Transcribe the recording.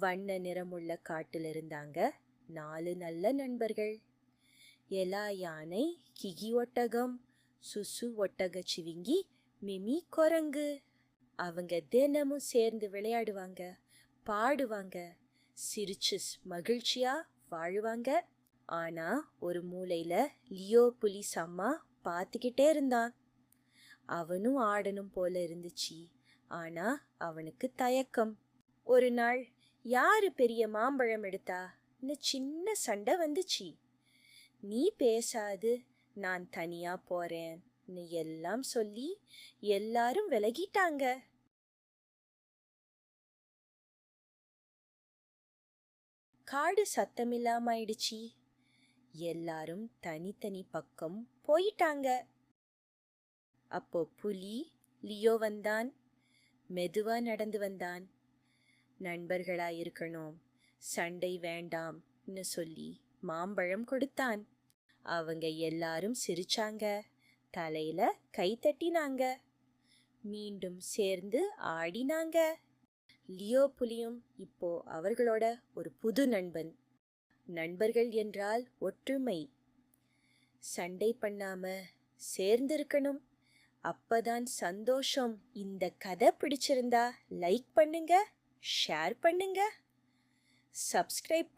வண்ண நிறமுள்ள காட்டில் இருந்தாங்க. நாலு நல்ல நண்பர்கள். எலா யானை கிகி ஒட்டகம் சுசு ஒட்டக சிவிங்கி மிமி குரங்கு. அவங்க தினமும் சேர்ந்து விளையாடுவாங்க பாடுவாங்க. சிரிச்சு மகிழ்ச்சியா வாழுவாங்க. ஆனா ஒரு மூலையில லியோ புலி சம்மா பார்த்துக்கிட்டே இருந்தான். அவனும் ஆடணும் போல இருந்துச்சு. ஆனா அவனுக்கு தயக்கம். ஒரு நாள் யாரு பெரிய மாம்பழம் எடுத்தா? சின்ன சண்டை வந்துச்சு. நீ பேசாது நான் தனியா போறேன்னு எல்லாம் சொல்லி எல்லாரும் விலகிட்டாங்க. காடு சத்தமில்லாம ஆயிடுச்சு எல்லாரும் தனித்தனி பக்கம் போயிட்டாங்க. அப்போ புலி லியோ வந்தான். மெதுவா நடந்து வந்தான். நண்பர்களாயிருக்கணும். சண்டை வேண்டாம்னு சொல்லி மாம்பழம் கொடுத்தான். அவங்க எல்லாரும் சிரிச்சாங்க. தலையில கை தட்டினாங்க. மீண்டும் சேர்ந்து ஆடினாங்க. லியோ புலியும் இப்போ அவர்களோட ஒரு புது நண்பன். நண்பர்கள் என்றால் ஒற்றுமை. சண்டை பண்ணாம சேர்ந்து இருக்கணும் அப்பதான் சந்தோஷம். இந்த கதை பிடிச்சிருந்தா லைக் பண்ணுங்க. ஷேர் பண்ணுங்க. சப்ஸ்கிரைப்